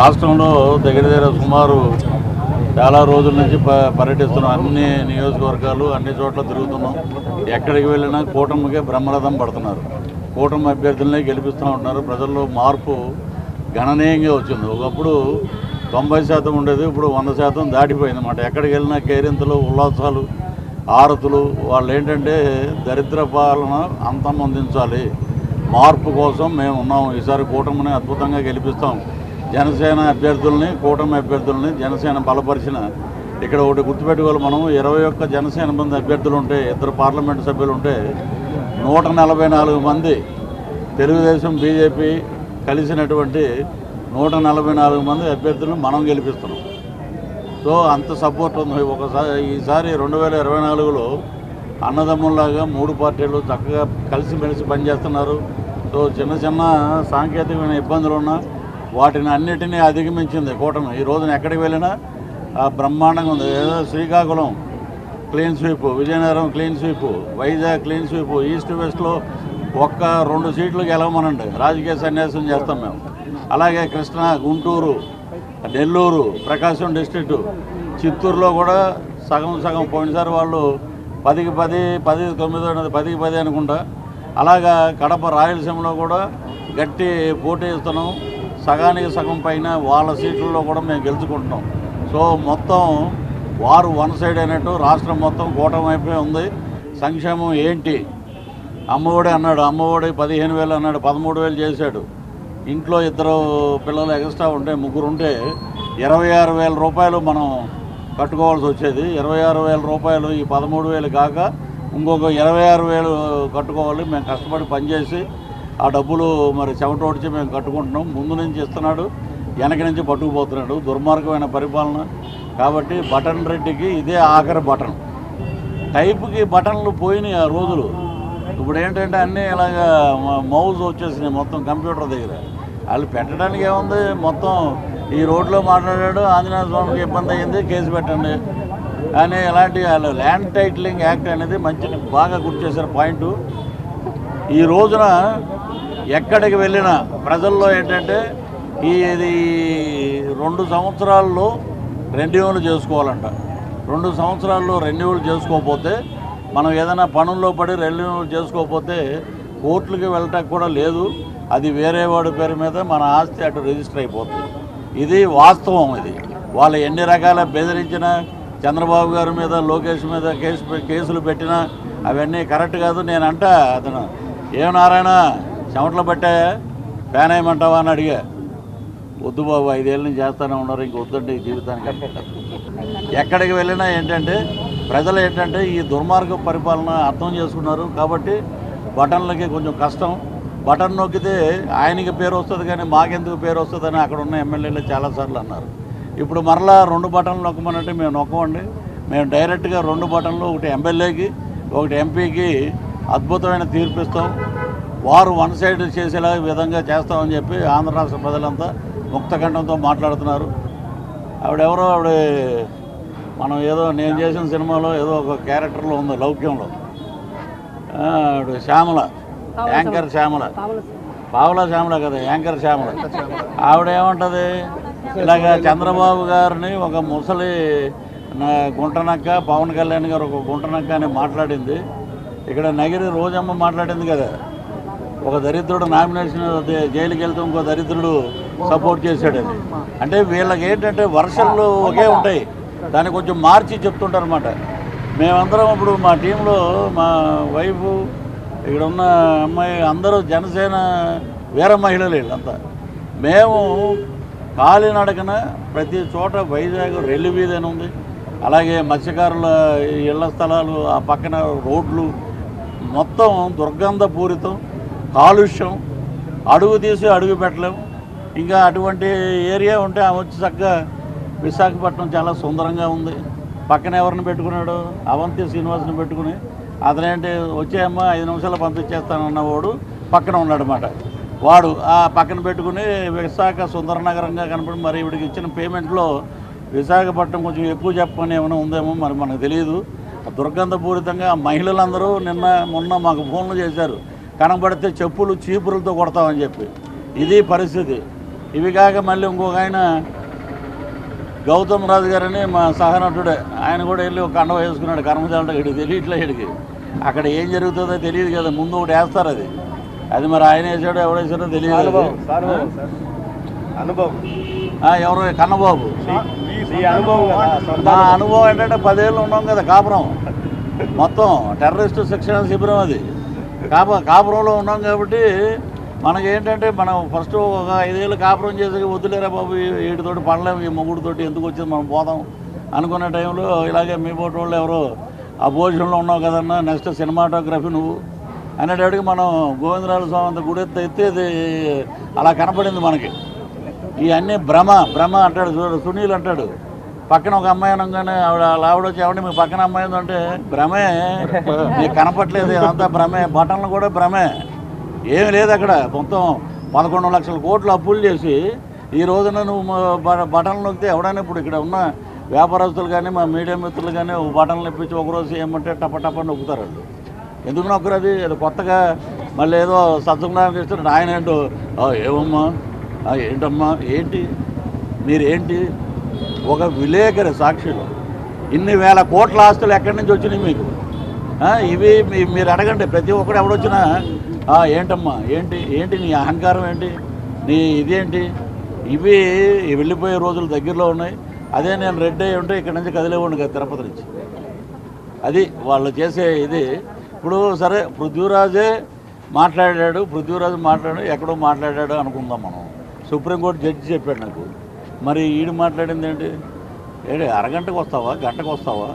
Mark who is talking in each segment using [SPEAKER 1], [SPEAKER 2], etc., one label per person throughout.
[SPEAKER 1] రాష్ట్రంలో దగ్గర దగ్గర సుమారు చాలా రోజుల నుంచి పర్యటిస్తున్నాం. అన్ని నియోజకవర్గాలు అన్ని చోట్ల తిరుగుతున్నాం. ఎక్కడికి వెళ్ళినా కూటమికే బ్రహ్మరథం పడుతున్నారు. కూటమి అభ్యర్థులనే గెలిపిస్తూ ఉంటున్నారు. ప్రజల్లో మార్పు గణనీయంగా వచ్చింది. ఒకప్పుడు తొంభై శాతం ఉండేది ఇప్పుడు వంద శాతం దాటిపోయింది అన్నమాట. ఎక్కడికి వెళ్ళినా కేరింతలు ఉల్లాసాలు ఆరతులు వాళ్ళు ఏంటంటే దరిద్ర పాలన అంతమొందించాలి మార్పు కోసం మేము ఉన్నాం. ఈసారి కూటమిని అద్భుతంగా గెలిపిస్తాం. జనసేన అభ్యర్థుల్ని కూటమి అభ్యర్థుల్ని జనసేన బలపరిచిన ఇక్కడ ఒకటి గుర్తుపెట్టుకోవాలి మనం. ఇరవై ఒక్క జనసేన మంది అభ్యర్థులు ఉంటే ఇద్దరు పార్లమెంటు సభ్యులు ఉంటే నూట నలభై నాలుగు మంది తెలుగుదేశం బీజేపీ కలిసినటువంటి నూట నలభై నాలుగు మంది అభ్యర్థులను మనం గెలిపిస్తున్నాం. సో అంత సపోర్ట్ ఉంది. ఒకసారి ఈసారి రెండు వేల ఇరవై నాలుగులో అన్నదమ్ముల్లాగా మూడు పార్టీలు చక్కగా కలిసిమెలిసి పనిచేస్తున్నారు. సో చిన్న చిన్న సాంకేతికమైన ఇబ్బందులు ఉన్నా వాటిని అన్నిటినీ అధిగమించింది కూటమి. ఈ రోజున ఎక్కడికి వెళ్ళినా ఆ, బ్రహ్మాండంగా ఉంది. ఏదో Srikakulam clean sweep Vizianagaram clean sweep Vizag clean sweep east వెస్ట్లో ఒక్క రెండు సీట్లు గెలవమనండి. రాజకీయ సన్యాసం చేస్తాం మేము. అలాగే కృష్ణా గుంటూరు నెల్లూరు ప్రకాశం డిస్ట్రిక్ట్ చిత్తూరులో కూడా సగం సగం పోయినసారి వాళ్ళు పదికి పది పది తొమ్మిది పదికి పది అనుకుంటా. అలాగా కడప రాయలసీమలో కూడా గట్టి పోటీస్తున్నాం సగానికి సగం పైన వాళ్ళ సీట్లలో కూడా మేము గెలుచుకుంటున్నాం. సో మొత్తం వారు వన్ సైడ్ అయినట్టు రాష్ట్రం మొత్తం కూటమి అయిపోయి ఉంది. సంక్షేమం ఏంటి? అమ్మఒడి అన్నాడు. అమ్మఒడి పదిహేను వేలు అన్నాడు. పదమూడు వేలు చేశాడు. ఇంట్లో ఇద్దరు పిల్లలు ఎక్స్ట్రా ఉంటే ముగ్గురు ఉంటే ఇరవై ఆరు వేల రూపాయలు మనం కట్టుకోవాల్సి వచ్చేది. ఇరవై ఆరు వేల రూపాయలు ఈ పదమూడు వేలు కాక ఇంకొక ఇరవై ఆరు వేలు కట్టుకోవాలి. మేము కష్టపడి పనిచేసి ఆ డబ్బులు మరి చెమటోడ్చి మేము కట్టుకుంటున్నాం. ముందు నుంచి ఇస్తున్నాడు వెనక నుంచి పట్టుకుపోతున్నాడు. దుర్మార్గమైన పరిపాలన. కాబట్టి బటన్ రెడ్డికి ఇదే ఆఖరి బటన్. టైప్కి బటన్లు పోయినాయి ఆ రోజులు. ఇప్పుడు ఏంటంటే అన్నీ ఇలాగా మౌజ్ వచ్చేసినాయి మొత్తం కంప్యూటర్ దగ్గర. వాళ్ళు పెట్టడానికి ఏముంది? మొత్తం ఈ రోడ్లో మాట్లాడాడు ఆంజనేయ స్వామికి ఇబ్బంది అయింది కేసు పెట్టండి కానీ ఇలాంటి వాళ్ళు. ల్యాండ్ టైటిలింగ్ యాక్ట్ అనేది మంచి బాగా గుర్తు చేశారు పాయింట్. ఈ రోజున ఎక్కడికి వెళ్ళినా ప్రజల్లో ఏంటంటే ఈ ఇది రెండు సంవత్సరాల్లో రెన్యువల్ చేసుకోవాలంట. రెండు సంవత్సరాల్లో రెన్యువల్ చేసుకోకపోతే మనం ఏదైనా పనుల్లో పడి రెన్యువల్ చేసుకోకపోతే కోర్టులకి వెళ్ళటానికి కూడా లేదు. అది వేరే వాడి పేరు మీద మన ఆస్తి అటు రిజిస్టర్ అయిపోతుంది. ఇది వాస్తవం ఇది. వాళ్ళు ఎన్ని రకాల బెదిరించినా చంద్రబాబు గారి మీద లోకేష్ మీద కేసు కేసులు పెట్టినా అవన్నీ కరెక్ట్ కాదు. నేను అంట అతను ఏం నారాయణ చెమటలు పెట్టా ఫ్యాన్ వేయమంటావా అని అడిగా. వద్దు బాబు ఐదేళ్ళ నుంచి చేస్తూనే ఉన్నారు ఇంక వద్దండి ఈ జీవితానికి. ఎక్కడికి వెళ్ళినా ఏంటంటే ప్రజలు ఏంటంటే ఈ దుర్మార్గ పరిపాలన అర్థం చేసుకున్నారు. కాబట్టి బటన్లకి కొంచెం కష్టం. బటన్ నొక్కితే ఆయనకి పేరు వస్తుంది కానీ మాకెందుకు పేరు వస్తుందని అక్కడ ఉన్న ఎమ్మెల్యేలు చాలాసార్లు అన్నారు. ఇప్పుడు మరలా రెండు బటన్లు నొక్కమనంటే మేము నొక్కమండి. మేము డైరెక్ట్గా రెండు బటన్లు ఒకటి ఎమ్మెల్యేకి ఒకటి ఎంపీకి అద్భుతమైన తీర్పు ఇస్తాం వారు వన్ సైడ్ చేసేలా విధంగా చేస్తామని చెప్పి ఆంధ్ర రాష్ట్ర ప్రజలంతా ముక్తకంఠంతో మాట్లాడుతున్నారు. ఆవిడెవరో ఆవిడ మనం ఏదో నేను చేసిన సినిమాలో ఏదో ఒక క్యారెక్టర్లో ఉంది లౌక్యంలో. ఆవిడ శ్యామల యాంకర్ శ్యామల. పావుల శ్యామల. కదా యాంకర్ శ్యామల. ఆవిడ ఏమంటది? ఇలాగ చంద్రబాబు గారిని ఒక ముసలి గుంటనక్క పవన్ కళ్యాణ్ గారు ఒక గుంటనక్క అని మాట్లాడింది. ఇక్కడ నగిరి రోజమ్మ మాట్లాడింది కదా. ఒక దరిద్రుడు నామినేషన్ జైలుకి వెళ్తే ఇంకో దరిద్రుడు సపోర్ట్ చేశాడని అంటే వీళ్ళకి ఏంటంటే వర్షంలో ఒకే ఉంటాయి. దాన్ని కొంచెం మార్చి చెప్తుంటారు అనమాట మేమందరం ఇప్పుడు మా టీంలో మా వైఫ్ ఇక్కడ ఉన్న అమ్మాయి అందరూ జనసేన వీర మహిళలు వీళ్ళంతా. మేము కాలినడకన ప్రతి చోట వైజాగ్ రెల్లి వీధి అని ఉంది. అలాగే మత్స్యకారుల ఇళ్ళ స్థలాలు ఆ పక్కన రోడ్లు మొత్తం దుర్గంధపూరితం. కాలుష్యం. అడుగు తీసి అడుగు పెట్టలేము. ఇంకా అటువంటి ఏరియా ఉంటే ఆమె వచ్చి చక్కగా విశాఖపట్నం చాలా సుందరంగా ఉంది. పక్కన ఎవరిని పెట్టుకున్నాడు? అవంతి శ్రీనివాసుని పెట్టుకుని అతనేంటి వచ్చేయమ్మ ఐదు నిమిషాలు పంపించేస్తానన్నవాడు పక్కన ఉన్నాడనమాట వాడు ఆ పక్కన పెట్టుకుని విశాఖ సుందర నగరంగా కనపడి మరి ఇవిడికి ఇచ్చిన పేమెంట్లో విశాఖపట్నం కొంచెం ఎక్కువ చెప్పని ఏమైనా ఉందేమో మరి మనకు తెలియదు దుర్గంధపూరితంగా ఆ మహిళలందరూ నిన్న మొన్న మాకు ఫోన్లు చేశారు. కనబడితే చెప్పులు చీపురులతో కొడతామని చెప్పి. ఇది పరిస్థితి. ఇవి కాక మళ్ళీ ఇంకొక ఆయన గౌతమ్ రాజు గారని మా సహనటుడే. ఆయన కూడా వెళ్ళి ఒక కండ వేసుకున్నాడు కర్మచారుడు ఇటు తెలియట్లే ఇడికి అక్కడ ఏం జరుగుతుందో తెలియదు కదా ముందు ఒకటి వేస్తారు అది. అది మరి ఆయన వేసాడో ఎవడు వేసాడో తెలియదు.
[SPEAKER 2] అనుభవం.
[SPEAKER 1] ఎవరు? కన్నబాబు.
[SPEAKER 2] అనుభవం
[SPEAKER 1] ఏంటంటే పదేళ్ళు ఉన్నాం కదా కాపురం. మొత్తం టెర్రరిస్టు శిక్షణ శిబిరం అది. కాప కాపురంలో ఉన్నాం కాబట్టి మనకేంటంటే మనం ఫస్ట్ ఒక ఐదేళ్ళు కాపురం చేసి వద్దులేరా బాబు వీటితోటి పడలేము ఈ మొగుడితోటి ఎందుకు వచ్చింది మనం పోదాం అనుకునే టైంలో ఇలాగే మీ పోటీ వాళ్ళు ఎవరో ఆ భోజనంలో ఉన్నావు కదన్నా నెక్స్ట్ సినిమాటోగ్రఫీ నువ్వు అనేటప్పటికి మనం గోవిందరాజ స్వామి అంత గుడి ఎత్తే అలా కనపడింది మనకి. ఇవన్నీ భ్రమ భ్రమ అంటాడు సునీల్ అంటాడు. పక్కన ఒక అమ్మాయి అనగానే ఆవిడ అలా ఆవిడ వచ్చి ఆవిడ మీ పక్కన అమ్మాయి ఉందంటే భ్రమే. నీకు కనపట్లేదు ఇదంతా భ్రమే. బటన్లు కూడా భ్రమే. ఏమి లేదు అక్కడ. మొత్తం పదకొండు లక్షల కోట్లు అప్పులు చేసి ఈ రోజున నువ్వు బటన్లు నొక్కితే ఎవడైనా ఇప్పుడు ఇక్కడ ఉన్న వ్యాపారస్తులు కానీ మా మీడియా మిత్రులు కానీ బటన్లు ఇప్పించి ఒకరోజు ఏమంటే టప టప నొక్కుతారు. ఎందుకు నొక్కరు అది? ఏదో కొత్తగా మళ్ళీ ఏదో సత్సంగానికి ఇస్తున్నారు ఆయన ఏంటో "ఆ, ఏమమ్మా? ఏంటమ్మా? ఏంటి? మీరేంటి? ఒక విలేకరి సాక్షులు. ఇన్ని వేల కోట్ల ఆస్తులు ఎక్కడి నుంచి వచ్చినాయి మీకు? ఇవి మీ- మీరు అడగండి. ప్రతి ఒక్కడు ఎవడొచ్చినా ఏంటమ్మా ఏంటి ఏంటి నీ అహంకారం ఏంటి? నీ ఇదేంటి? ఇవి వెళ్ళిపోయే రోజులు దగ్గరలో ఉన్నాయి. అదే నేను రెడ్ అయ్యి ఉంటే ఇక్కడ నుంచి కదిలేవాడిని కదా తిరుపతి నుంచి. అది వాళ్ళు చేసే ఇది. ఇప్పుడు సరే పృథ్వీరాజే మాట్లాడాడు పృథ్వీరాజు మాట్లాడాడు ఎక్కడో మాట్లాడాడు అనుకుందాం మనం. సుప్రీంకోర్టు జడ్జి చెప్పాడు నాకు. మరి ఈడు మాట్లాడింది ఏంటి? ఏడు అరగంటకు వస్తావా? గంటకు వస్తావా?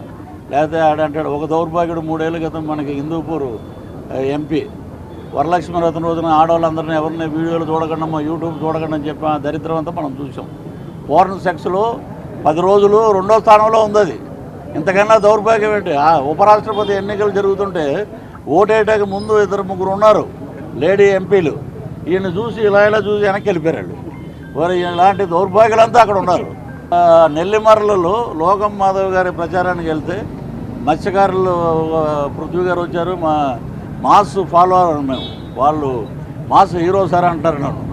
[SPEAKER 1] లేకపోతే ఆడంటాడు ఒక దౌర్భాగ్యుడు మూడేళ్ళ క్రితం మనకి హిందూపూర్ ఎంపీ. వరలక్ష్మి రథం రోజున ఆడవాళ్ళందరినీ ఎవరిని వీడియోలు చూడకుండా మా యూట్యూబ్ చూడకుండా అని చెప్పి ఆ దరిద్రం అంతా మనం చూసాం. పోర్న్ సెక్స్లో పది రోజులు రెండో స్థానంలో ఉంది అది ఇంతకన్నా దౌర్భాగ్యం ఏంటి? ఆ ఉపరాష్ట్రపతి ఎన్నికలు జరుగుతుంటే ఓటేయటానికి ముందు ఇద్దరు ముగ్గురు ఉన్నారు లేడీ ఎంపీలు. ఈయన చూసి ఇలా ఇలా చూసి వెనక్కి వెళ్ళిపోయారు వారు ఇలాంటి దౌర్భాగ్యులంతా అక్కడ ఉన్నారు. ఆ, నెల్లిమర్లలో లోకం మాధవ్ గారి ప్రచారానికి వెళ్తే మత్స్యకారులు పృథ్వీ గారు వచ్చారు. మా మాస్ ఫాలోవర్ మేము. వాళ్ళు మాస్ హీరో సార్ అంటారు నన్ను.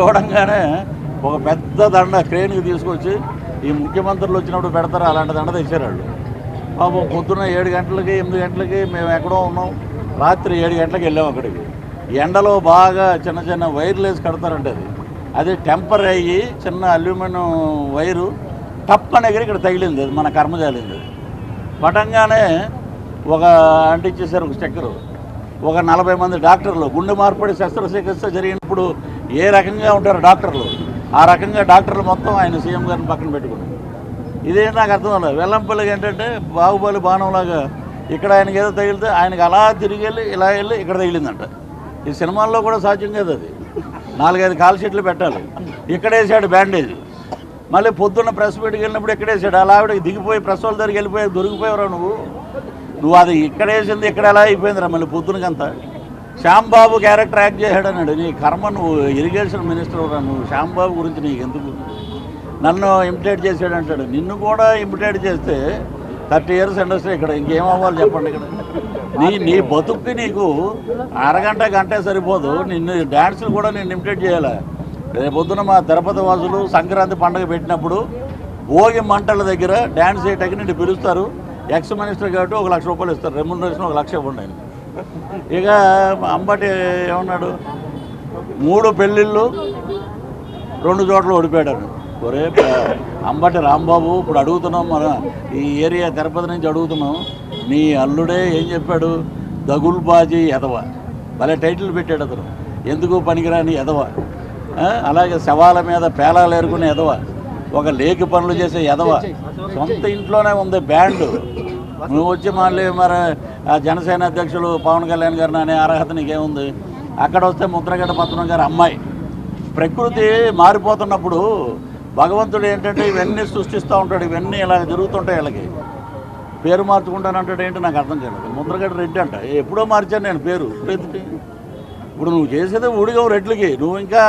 [SPEAKER 1] చూడంగానే ఒక పెద్ద దండ క్రేన్కి తీసుకొచ్చి ఈ ముఖ్యమంత్రులు వచ్చినప్పుడు పెడతారు? అలాంటి దండ తెచ్చారు వాళ్ళు. పాపం పొద్దున్న ఏడు గంటలకి ఎనిమిది గంటలకి మేము ఎక్కడో ఉన్నాం. రాత్రి ఏడు గంటలకు వెళ్ళాం అక్కడికి. ఎండలో బాగా చిన్న చిన్న వైర్లేసి కడతారంటే అది. అది టెంపర్ అయ్యి చిన్న అల్యూమినియం వైరు టప్ దగ్గర ఇక్కడ తగిలింది. అది మన కర్మజాలింది అది పటంగానే ఒక అంటించేశారు ఒక స్టెక్కరు. ఒక నలభై మంది డాక్టర్లు గుండె మార్పిడి శస్త్రచికిత్స జరిగినప్పుడు ఏ రకంగా ఉంటారు డాక్టర్లు? ఆ రకంగా డాక్టర్లు మొత్తం ఆయన సీఎం గారిని పక్కన పెట్టుకున్నారు. ఇదేంటి నాకు అర్థం అవ్వలేదు వెల్లంపల్లికి ఏంటంటే బాహుబలి బాణంలాగా ఇక్కడ ఆయనకి ఏదో తగిలితే ఆయనకి అలా తిరిగి వెళ్ళి ఇలా వెళ్ళి ఇక్కడ తగిలిందంట. ఈ సినిమాల్లో కూడా సాధ్యం కాదు అది. నాలుగైదు కాల్ షీట్లు పెట్టాలి. ఇక్కడ వేసాడు బ్యాండేజ్. మళ్ళీ పొద్దున్న ప్రెస్ మీట్కి వెళ్ళినప్పుడు ఎక్కడ వేసాడు అలా ఆవిడకి దిగిపోయి ప్రెస్ వాళ్ళ దగ్గరికి వెళ్ళిపోయి దొరికిపోయావురా నువ్వు? నువ్వు అది ఇక్కడ వేసింది ఇక్కడ ఎలా అయిపోయిందిరా మళ్ళీ పొద్దునకంతా శ్యాంబాబు క్యారెక్టర్ యాక్ట్ చేశాడు అన్నాడు నీ కర్మ నువ్వు ఇరిగేషన్ మినిస్టర్ నువ్వు. శ్యాంబాబు గురించి నీకు ఎందుకు నన్ను ఇమిటేట్ చేశాడు అంటాడు నిన్ను కూడా ఇమిటేట్ చేస్తే థర్టీ ఇయర్స్ ఇండస్ట్రీ ఇక్కడ ఇంకేం అవ్వాలి చెప్పండి ఇక్కడ. నీ నీ బతుక్కి నీకు అరగంట గంటే సరిపోదు. నిన్ను డ్యాన్సులు కూడా నేను ఇమిటేట్ చేయాలి? రేపు పొద్దున మా తిరుపతి వాసులు సంక్రాంతి పండుగ పెట్టినప్పుడు భోగి మంటల దగ్గర డ్యాన్స్ చేయటానికి నిన్ను పిలుస్తారు. ఎక్స్ మినిస్టర్ కాబట్టి ఒక లక్ష రూపాయలు ఇస్తారు. రెమ్యునరేషన్ ఒక లక్ష ఇవ్వండి ఆయన. ఇక అంబటి ఏమన్నాడు? మూడు పెళ్ళిళ్ళు రెండు చోట్ల ఓడిపోయాడు ఒరే అంబటి రాంబాబు ఇప్పుడు అడుగుతున్నాం మన ఈ ఏరియా తిరుపతి నుంచి అడుగుతున్నాం. నీ అల్లుడే ఏం చెప్పాడు? దగుల్బాజీ ఎదవ భలే టైటిల్ పెట్టాడు అతను. ఎందుకు పనికిరాని ఎదవ అలాగే శవాల మీద పేలాలు ఏరుకునే ఎదవ ఒక లేకి పనులు చేసే ఎదవ సొంత ఇంట్లోనే ఉంది బ్యాండ్. నువ్వు వచ్చి మళ్ళీ మరి ఆ జనసేన అధ్యక్షులు పవన్ కళ్యాణ్ గారిని అనే అర్హత నీకేముంది? అక్కడ వస్తే ముద్రగడ్డ పత్రం గారు అమ్మాయి. ప్రకృతి మారిపోతున్నప్పుడు భగవంతుడు ఏంటంటే ఇవన్నీ సృష్టిస్తూ ఉంటాడు ఇవన్నీ ఇలా జరుగుతుంటాయి వీళ్ళకి. పేరు మార్చుకుంటానంటాడు ఏంటి నాకు అర్థం చేయలేదు. ముద్రగడ్డ రెడ్డి అంట. ఎప్పుడో మార్చాను నేను పేరు. ఇప్పుడు ఇప్పుడు నువ్వు చేసేది ఊడిగవు రెడ్లకి నువ్వు ఇంకా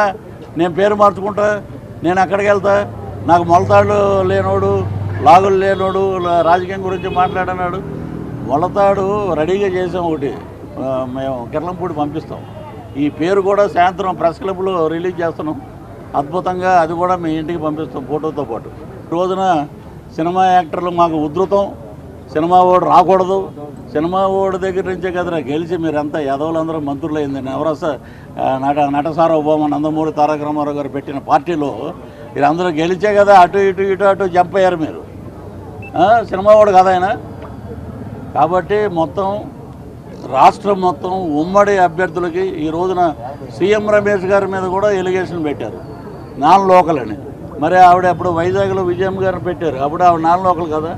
[SPEAKER 1] నేను పేరు మార్చుకుంటా నేను అక్కడికి వెళ్తా నాకు మొలతాడు లేనోడు లాగులు లేనోడు రాజకీయం గురించి మాట్లాడన్నాడు మొలతాడు రెడీగా చేసాం ఒకటి. మేము కిర్లంపూడి పంపిస్తాం. ఈ పేరు కూడా సాయంత్రం ప్రెస్ క్లబ్లో రిలీజ్ చేస్తున్నాం. అద్భుతంగా అది కూడా మీ ఇంటికి పంపిస్తాం ఫోటోతో పాటు. రోజున సినిమా యాక్టర్లు మాకు ఉధృతం. సినిమా ఓడు రాకూడదు. సినిమా ఓడి దగ్గర నుంచే కదరా గెలిచి మీరంతా యదవులందరూ మంత్రులు అయింది నవరస ఆ, నట నటసార్వభౌమ నందమూరి తారక రామారావు గారు పెట్టిన పార్టీలో మీరందరూ గెలిచే కదా అటు ఇటు ఇటు అటు జంప్ అయ్యారు మీరు సినిమా ఓడు కదా ఆయన. కాబట్టి మొత్తం రాష్ట్రం మొత్తం ఉమ్మడి అభ్యర్థులకి ఈ రోజున సీఎం రమేష్ గారి మీద కూడా ఎలిగేషన్ పెట్టారు. నాన్ లోకల్ అని. మరి ఆవిడ అప్పుడు వైజాగ్లో విజయం గారిని పెట్టారు. అప్పుడు ఆవిడ నాన్ లోకల్ కదా.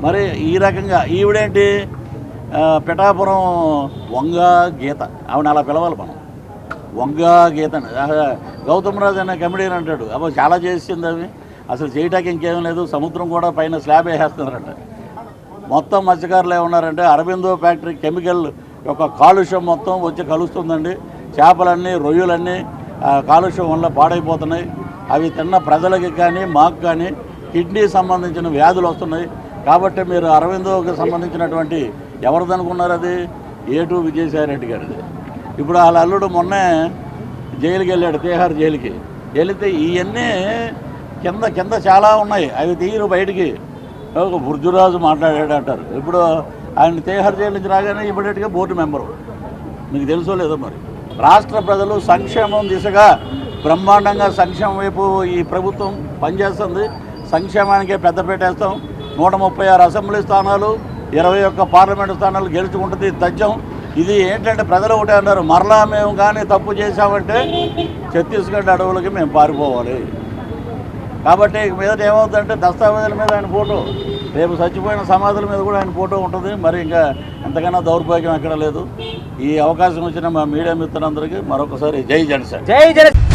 [SPEAKER 1] మరి ఈ రకంగా ఈవిడేంటి? పిఠాపురం వంగ గీత. ఆవిడ అలా పిలవాలి మనం. వంగ గీత అని. ఆ, అనే కమెడియన్ అంటాడు. అబ్బా చాలా చేసింది అవి అసలు చేయటానికి ఇంకేం లేదు. సముద్రం కూడా పైన స్లాబ్ వేసేస్తున్నారంట. మొత్తం మత్స్యకారులు ఏమన్నారంటే అరబిందో ఫ్యాక్టరీ కెమికల్ యొక్క కాలుష్యం మొత్తం వచ్చి కలుస్తుందండి. చేపలన్నీ రొయ్యలన్నీ కాలుష్యం వల్ల పాడైపోతున్నాయి. అవి తిన్న ప్రజలకి కానీ మాకు కానీ కిడ్నీ సంబంధించిన వ్యాధులు వస్తున్నాయి. కాబట్టి మీరు అరవిందోకి సంబంధించినటువంటి ఎవరిది అనుకున్నారు అది? ఏటు విజయసాయిరెడ్డి గారిది. ఇప్పుడు వాళ్ళ అల్లుడు మొన్నే జైలుకి వెళ్ళాడు తీహార్ జైలుకి. వెళితే ఇవన్నీ కింద కింద చాలా ఉన్నాయి. అవి తీయరు బయటికి. ఒక బుర్జురాజు మాట్లాడాడు అంటారు. ఇప్పుడు ఆయన తీహార్ జైలు నుంచి రాగానే ఇమీడియట్గా బోర్డు మెంబరు. మీకు తెలుసో లేదో మరి? రాష్ట్ర ప్రజలు సంక్షేమం దిశగా బ్రహ్మాండంగా సంక్షేమం వైపు ఈ ప్రభుత్వం పనిచేస్తుంది. సంక్షేమానికే పెద్ద పెట్టేస్తాం. నూట ముప్పై ఆరు అసెంబ్లీ స్థానాలు ఇరవై ఒక్క పార్లమెంటు స్థానాలు గెలుచుకుంటుంది తథ్యం. ఇది ఏంటంటే ప్రజలు ఒకటే అన్నారు మరలా మేము కానీ తప్పు చేశామంటే ఛత్తీస్గఢ్ అడవులకి మేము పారిపోవాలి. కాబట్టి మీద ఏమవుతుందంటే దస్తావేజుల మీద ఆయన ఫోటో. రేపు చచ్చిపోయిన సమాధుల మీద కూడా ఆయన ఫోటో ఉంటుంది. మరి ఇంకా ఎంతకన్నా దౌర్భాగ్యం ఎక్కడ లేదు. ఈ అవకాశం వచ్చిన మా మీడియా మిత్రులందరికీ మరొకసారి జై జనసేన.
[SPEAKER 3] జై జనసేన.